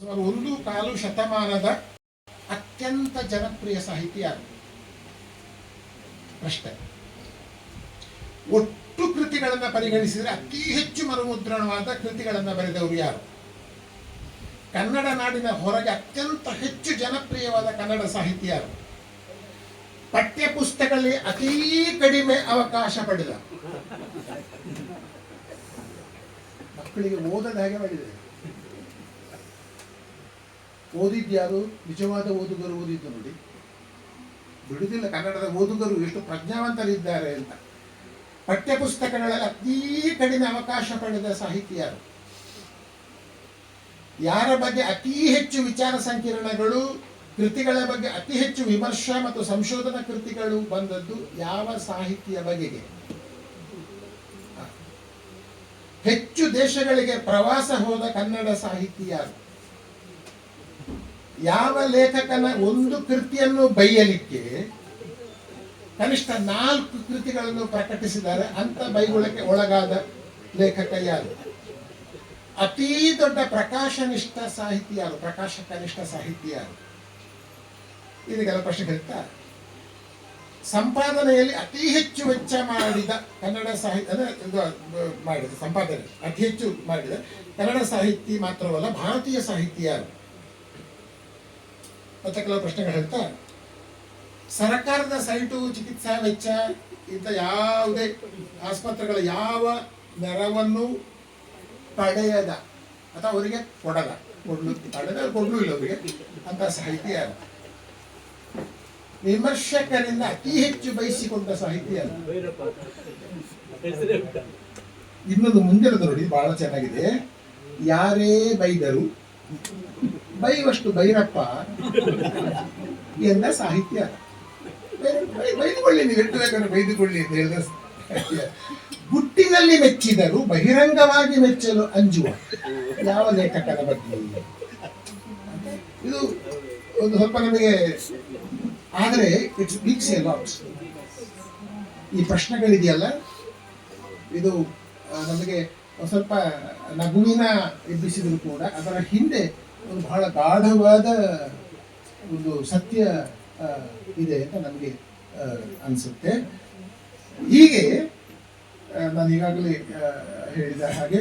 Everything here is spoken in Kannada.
ಸುಮಾರು ಒಂದು ಕಾಲು ಶತಮಾನದ ಅತ್ಯಂತ ಜನಪ್ರಿಯ ಸಾಹಿತಿ ಯಾರು ಪ್ರಶ್ನೆ ಒಟ್ಟು ಕೃತಿಗಳನ್ನು ಪರಿಗಣಿಸಿದರೆ ಅತಿ ಹೆಚ್ಚು ಮರುಮುದ್ರಣವಾದ ಕೃತಿಗಳನ್ನು ಬರೆದವರು ಯಾರು? ಕನ್ನಡ ನಾಡಿನ ಹೊರಗೆ ಅತ್ಯಂತ ಹೆಚ್ಚು ಜನಪ್ರಿಯವಾದ ಕನ್ನಡ ಸಾಹಿತಿ ಯಾರು? ಪಠ್ಯ ಪುಸ್ತಕಗಳಲ್ಲಿ ಅತೀ ಕಡಿಮೆ ಅವಕಾಶ ಪಡೆದ. ಮಕ್ಕಳಿಗೆ ಓದದ ಹಾಗೆ ಮಾಡಿದೆ ಓದಿದ್ಯಾರು ನಿಜವಾದ ಓದುಗರು ಓದಿದ್ದು ನೋಡಿ. ಬಿಡುವುದಿಲ್ಲ ಕನ್ನಡದ ಓದುಗರು ಎಷ್ಟು ಪ್ರಜ್ಞಾವಂತರಿದ್ದಾರೆ ಅಂತ. ಪಠ್ಯಪುಸ್ತಕಗಳಲ್ಲಿ ಅತೀ ಕಡಿಮೆ ಅವಕಾಶ ಪಡೆದ ಸಾಹಿತಿಯರು ಯಾರ? ಬಗ್ಗೆ ಅತಿ ಹೆಚ್ಚು ವಿಚಾರ ಸಂಕಿರಣಗಳು, ಕೃತಿಗಳ ಬಗ್ಗೆ ಅತಿ ಹೆಚ್ಚು ವಿಮರ್ಶೆ ಮತ್ತು ಸಂಶೋಧನಾ ಕೃತಿಗಳು ಬಂದದ್ದು ಯಾವ ಸಾಹಿತ್ಯ ಬಗೆಗೆ? ಹೆಚ್ಚು ದೇಶಗಳಿಗೆ ಪ್ರವಾಸ ಹೋದ ಕನ್ನಡ ಸಾಹಿತಿ ಯಾರು? ಯಾವ ಲೇಖಕನ ಒಂದು ಕೃತಿಯನ್ನು ಬೈಯಲಿಕ್ಕೆ ಕನಿಷ್ಠ ನಾಲ್ಕು ಕೃತಿಗಳನ್ನು ಪ್ರಕಟಿಸಿದ್ದಾರೆ ಅಂತ ಬೈಗುಳಕ್ಕೆ ಒಳಗಾದ ಲೇಖಕ ಯಾರು? ಅತೀ ದೊಡ್ಡ ಪ್ರಕಾಶನಿಷ್ಠ ಸಾಹಿತಿ ಯಾರು? ಪ್ರಕಾಶಕನಿಷ್ಠ ಸಾಹಿತಿ ಯಾರು? ಇದಕ್ಕೆಲ್ಲ ಪ್ರಶ್ನೆ ಕೇಳ್ತಾ? ಸಂಪಾದನೆಯಲ್ಲಿ ಅತಿ ಹೆಚ್ಚು ವೆಚ್ಚ ಮಾಡಿದ ಕನ್ನಡ ಸಾಹಿತ್ಯ ಮಾಡಿದ, ಸಂಪಾದನೆ, ಅತಿ ಹೆಚ್ಚು ಮಾಡಿದ ಕನ್ನಡ ಸಾಹಿತಿ ಮಾತ್ರವಲ್ಲ, ಭಾರತೀಯ ಸಾಹಿತಿ ಯಾರು? ಮತ್ತೆ ಕೆಲವು ಪ್ರಶ್ನೆಗಳು ಹೇಳ್ತಾ, ಸರ್ಕಾರದ ಸೈಟು, ಚಿಕಿತ್ಸಾ ವೆಚ್ಚ, ಇಂಥ ಯಾವುದೇ ಆಸ್ಪತ್ರೆಗಳ ಯಾವ ನೆರವನ್ನು ಪಡೆಯದ ಅಥವಾ ಅವರಿಗೆ ಕೊಡಲ್ಲ ಕೊಡ್ಲು ಪಡೆದ ಕೊಡ್ಲೂ ಇಲ್ಲ ಅವರಿಗೆ. ಅಂತ ಸಾಹಿತಿ ಯಾರು ವಿಮರ್ಶಕರಿಂದ ಅತಿ ಹೆಚ್ಚು ಬಯಸಿಕೊಂಡ ಸಾಹಿತ್ಯ ಯಾರು ಇನ್ನೊಂದು ಮುಂದಿನದು ನೋಡಿ ಬಹಳ ಚೆನ್ನಾಗಿದೆ. ಯಾರೇ ಬೈದರು ಬೈವಷ್ಟು ಬೈರಪ್ಪ ಎಂದ ಸಾಹಿತ್ಯ. ಬೈದುಕೊಳ್ಳಿ, ನೀವು ಬೇಕಾದ್ರೆ ಬೈದುಕೊಳ್ಳಿ ಅಂತ ಹೇಳಿದ. ಗುಟ್ಟಿನಲ್ಲಿ ಮೆಚ್ಚಿದರು ಬಹಿರಂಗವಾಗಿ ಮೆಚ್ಚಲು ಅಂಜುವ ಯಾವ ಲೇಖಕರ ಬಗ್ಗೆ? ಇದು ಒಂದು ಸ್ವಲ್ಪ ನಮಗೆ ಆದರೆ ಇಟ್ಸ್ ಬಿಕ್ಸ್ ಎ ಈ ಪ್ರಶ್ನೆಗಳಿದೆಯಲ್ಲ? ಇದು ನಮಗೆ ಸ್ವಲ್ಪ ನಗುವಿನ ಎಬ್ಬಿಸಿದ್ರು ಕೂಡ ಅದರ ಹಿಂದೆ ಒಂದು ಬಹಳ ಗಾಢವಾದ ಒಂದು ಸತ್ಯ ಇದೆ ಅಂತ ನಮಗೆ ಅನಿಸುತ್ತೆ. ಹೀಗೆ ನಾನು ಈಗಾಗಲೇ ಹೇಳಿದ ಹಾಗೆ